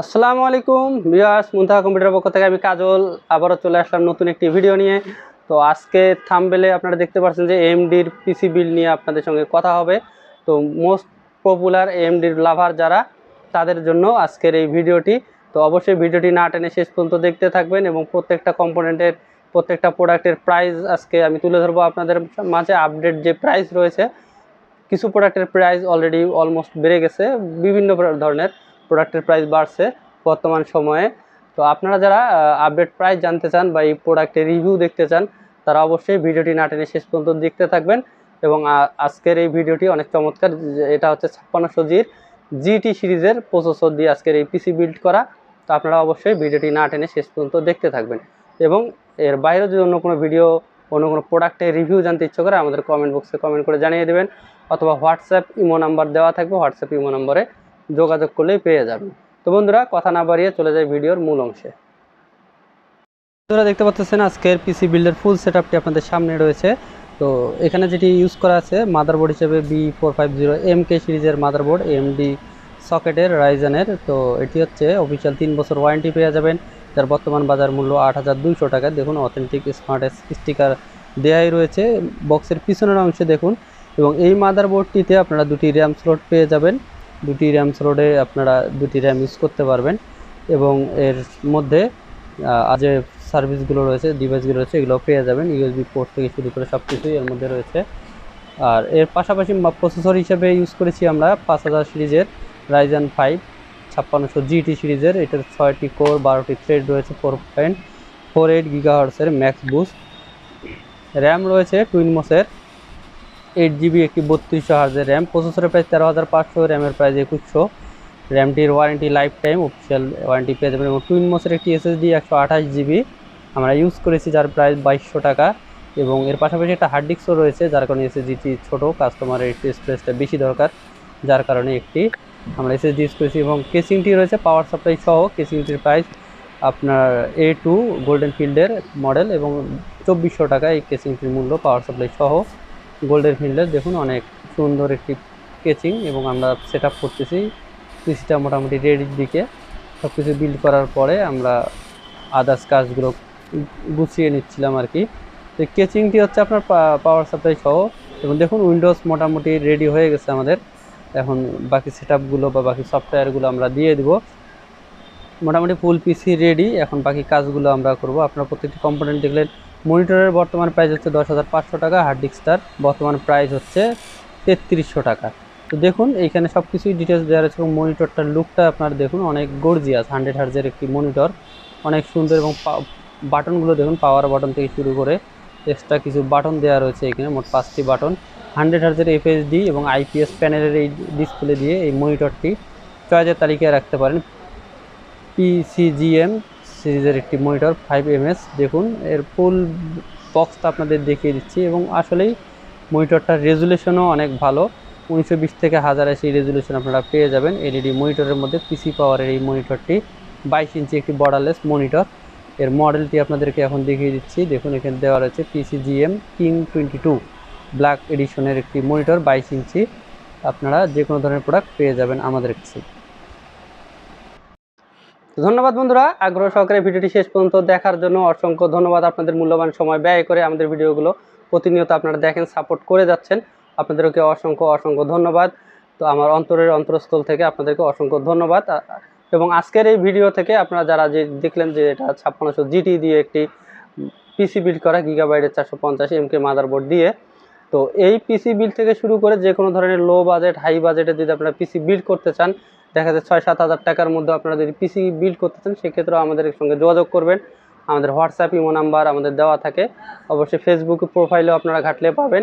আসসালামু আলাইকুম বিয়াস মুন্তাহা কম্পিউটার পক্ষ থেকে আমি কাজল। আবারও চলে আসলাম নতুন একটি ভিডিও নিয়ে। তো আজকে থামবেলে আপনারা দেখতে পাচ্ছেন যে এমডির পিসি বিল নিয়ে আপনাদের সঙ্গে কথা হবে। তো মোস্ট পপুলার এমডির লাভার যারা, তাদের জন্য আজকের এই ভিডিওটি। তো অবশ্যই ভিডিওটি না টেনে শেষ পর্যন্ত দেখতে থাকবেন এবং প্রত্যেকটা কম্পোনেন্টের, প্রত্যেকটা প্রোডাক্টের প্রাইস আজকে আমি তুলে ধরবো আপনাদের মাঝে। আপডেট যে প্রাইস রয়েছে, কিছু প্রোডাক্টের প্রাইস অলরেডি অলমোস্ট বেড়ে গেছে, বিভিন্ন ধরনের। প্রোডাক্টের প্রাইস বাড়ছে বর্তমান সময়ে। তো আপনারা যারা আপডেট প্রাইস জানতে চান বা এই প্রোডাক্টের রিভিউ দেখতে চান, তারা অবশ্যই ভিডিওটি না টেনে শেষ পর্যন্ত দেখতে থাকবেন এবং আজকের এই ভিডিওটি অনেক চমৎকার এটা হচ্ছে ছাপ্পান্নশো জির জিটি সিরিজের প্রসেসর দিয়ে আজকের এই পিসি বিল্ড করা। তো আপনারা অবশ্যই ভিডিওটি না টেনে শেষ পর্যন্ত দেখতে থাকবেন। এবং এর বাইরেও যদি অন্য কোনো ভিডিও অন্য কোনো প্রোডাক্টের রিভিউ জানতে ইচ্ছে করে, আমাদের কমেন্ট বক্সে কমেন্ট করে জানিয়ে দেবেন। অথবা হোয়াটসঅ্যাপ ইমো নাম্বার দেওয়া থাকবে হোয়াটসঅ্যাপ ইমো নম্বরে যোগাযোগ করলেই পেয়ে যাবেন। তো বন্ধুরা, কথা না বাড়িয়ে চলে যায় ভিডিওর মূল অংশে। বন্ধুরা, দেখতে পাচ্ছেন আজকের পিসি বিল্ডের ফুল সেট আপনাদের সামনে রয়েছে। তো এখানে যেটি ইউজ করা আছে মাদারবোর্ড হিসেবে B four five zero M K সিরিজের মাদারবোর্ড এমডি সকেটের রাইজেনের তো এটি হচ্ছে অফিসিয়াল তিন বছর ওয়ারেন্টি পেয়ে যাবেন। যার বর্তমান বাজার মূল্য আট হাজার দুইশো টাকা। দেখুন অথেন্টিক স্মার্ট স্টিকার দেয়াই রয়েছে। বক্সের পিছনের অংশে দেখুন। এবং এই মাদারবোর্ডটিতে আপনারা দুটি র্যাম স্লট পেয়ে যাবেন। দুটি র্যাম স্লটে আপনারা দুটি র্যাম ইউজ করতে পারবেন এবং এর মধ্যে যে সার্ভিসগুলো রয়েছে ডিভাইসগুলো রয়েছে এগুলো পেয়ে যাবেন। ইউএসবি পোর্ট থেকে শুরু করে সব কিছুই এর মধ্যে রয়েছে। আর এর পাশাপাশি প্রসেসর হিসেবে ইউজ করেছি আমরা পাঁচ হাজার সিরিজের রাইজান ফাইভ ছাপ্পান্নশো জিটি সিরিজের। এটার ছয়টি কোর বারোটি থ্রেড রয়েছে ফোর পয়েন্ট ফোর এইট গিগাহার্সের ম্যাক্স বুস্ট র্যাম রয়েছে টুইন মোসের এইট জিবি একটি বত্রিশশো হার্জের র্যাম প্রসেসরের প্রাইস তেরো হাজার পাঁচশো র্যামের প্রাইস একুশশো। র্যামটির warranty life time official warranty পেয়ে যাবেন। এবং টুইন মোসের একটি এসএসডি একশো আঠাশ জিবি আমরা ইউজ করেছি যার প্রাইস বাইশশো টাকা। এবং এর পাশাপাশি একটা হার্ড ডিস্কও রয়েছে, যার কারণে এসএসডিটি ছোটো কাস্টমারের একটু স্পেসটা বেশি দরকার। যার কারণে একটি আমরা এসএসডি ইউজ করেছি। এবং কেসিংটি রয়েছে পাওয়ার সাপ্লাই সহ। কেসিংটির প্রাইস আপনার এ টু গোল্ডেন ফিল্ডের মডেল এবং চব্বিশশো টাকা এই কেসিংটির মূল্য পাওয়ার সাপ্লাই সহ। গোল্ডেন ফিল্ডের দেখুন অনেক সুন্দর একটি কেচিং এবং আমরা সেট আপ করতেছি। পিসিটা মোটামুটি রেডির দিকে। সব কিছু বিল্ড করার পরে আমরা আদার্স কাজগুলো গুছিয়ে নিচ্ছিলাম আর কি। তো কেচিংটি হচ্ছে আপনার পাওয়ার সাপ্লাই সহ। এবং দেখুন উইন্ডোজ মোটামুটি রেডি হয়ে গেছে আমাদের। এখন বাকি সেট আপগুলো বা বাকি সফটওয়্যারগুলো আমরা দিয়ে দিব। মোটামুটি ফুল পিসি রেডি এখন বাকি কাজগুলো আমরা করব। আপনার প্রত্যেকটি কম্পোনেন্ট দেখলেন মনিটরের বর্তমান প্রাইস হচ্ছে দশ হাজার পাঁচশো টাকা হার্ড ডিস্কটার বর্তমান প্রাইস হচ্ছে তেত্রিশশো টাকা। তো দেখুন, এইখানে সব কিছুই ডিটেলস দেওয়া রয়েছে এবং মনিটরটার লুকটা আপনার দেখুন, অনেক গর্জিয়াস হান্ড্রেড হার্জের একটি মনিটর। অনেক সুন্দর এবং বাটনগুলো দেখুন পাওয়ার বাটন থেকে শুরু করে এক্সট্রা কিছু বাটন দেওয়া রয়েছে এখানে মোট পাঁচটি বাটন হান্ড্রেড হার্জের এফএসডি এবং আইপিএস প্যানেলের এই ডিসপ্লে দিয়ে এই মনিটরটি চয়েজের তালিকায় রাখতে পারেন। পিসিজিএম সিরিজের একটি মনিটর ফাইভ এমএস দেখুন, এর ফুল বক্সটা আপনাদের দেখিয়ে দিচ্ছি এবং আসলেই মনিটরটার রেজুলেশনও অনেক ভালো। উনিশশো বিশ থেকে হাজার আশি রেজুলেশন আপনারা পেয়ে যাবেন এলইডি মনিটরের মধ্যে পিসি পাওয়ারের এই মনিটরটি, বাইশ ইঞ্চি একটি বর্ডারলেস মনিটর। এর মডেলটি আপনাদেরকে এখন দেখিয়ে দিচ্ছি, দেখুন, এখানে দেওয়া রয়েছে PCGM king twenty two black এডিশনের একটি মনিটর, বাইশ ইঞ্চি। আপনারা যে কোনো ধরনের প্রোডাক্ট পেয়ে যাবেন আমাদের কাছে। ধন্যবাদ বন্ধুরা, আগ্রহ সহকারে ভিডিওটি শেষ পর্যন্ত দেখার জন্য অসংখ্য ধন্যবাদ। আপনাদের মূল্যবান সময় ব্যয় করে আমাদের ভিডিওগুলো প্রতিনিয়ত আপনারা দেখেন সাপোর্ট করে যাচ্ছেন। আপনাদেরকে অসংখ্য অসংখ্য ধন্যবাদ। তো আমার অন্তরের অন্তরস্থল থেকে আপনাদেরকে অসংখ্য ধন্যবাদ। এবং আজকের এই ভিডিও থেকে আপনারা যারা যে দেখলেন যে এটা ছাপ্পান্নশো জিটি দিয়ে একটি পিসি বিল্ড করা গিগাবাইটের চারশো পঞ্চাশ এমকে মাদারবোর্ড দিয়ে, তো এই পিসি বিল্ড থেকে শুরু করে যে কোনো ধরনের লো বাজেট হাই বাজেটে যদি আপনারা পিসি বিল্ড করতে চান দেখা যায় ছয়, সাত হাজার টাকার মধ্যে আপনারা যদি পিসি বিল্ড করতে চান, সেক্ষেত্রেও আমাদের সঙ্গে যোগাযোগ করবেন। আমাদের হোয়াটসঅ্যাপ ইমো নাম্বার আমাদের দেওয়া থাকে। অবশ্যই ফেসবুক প্রোফাইলেও আপনারা ঘাটলে পাবেন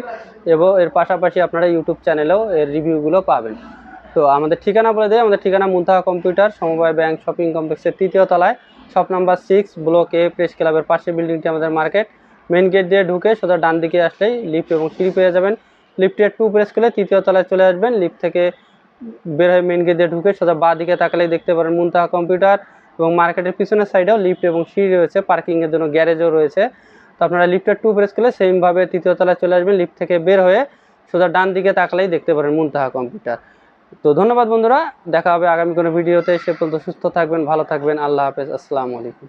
এবং এর পাশাপাশি আপনারা ইউটিউব চ্যানেলেও এর রিভিউগুলো পাবেন। তো আমাদের ঠিকানা বলে দেয় আমাদের ঠিকানা মুন্তাহা কম্পিউটার, সমবায় ব্যাংক, শপিং কমপ্লেক্সের তৃতীয় তলায়। Shop number six block A press ক্লাবের পাশে বিল্ডিংটি আমাদের মার্কেট মেন গেট দিয়ে ঢুকে সোজা ডান দিকে আসলেই লিফট এবং সিঁড়ি পেয়ে যাবেন। লিফটের টু প্রেস করলে তৃতীয় তলায় চলে আসবেন। লিফট থেকে বের হয়ে মেন গেট দিয়ে ঢুকে সোজা বাঁ দিকে তাকালেই দেখতে পারেন মুন্তাহা কম্পিউটার এবং মার্কেটের পিছনের সাইডেও লিফট এবং সিঁড়ি রয়েছে পার্কিংয়ের জন্য গ্যারেজও রয়েছে। তো আপনারা লিফটের টু প্রেস করলে সেমভাবে তৃতীয় তলায় চলে আসবেন লিফট থেকে বের হয়ে সোজা ডান দিকে তাকালেই দেখতে পারেন মুন্তাহা কম্পিউটার তো ধন্যবাদ বন্ধুরা, দেখা হবে আগামী কোনো ভিডিওতে সে পর্যন্ত সুস্থ থাকবেন, ভালো থাকবেন, আল্লাহ হাফেজ, আসসালামু আলাইকুম।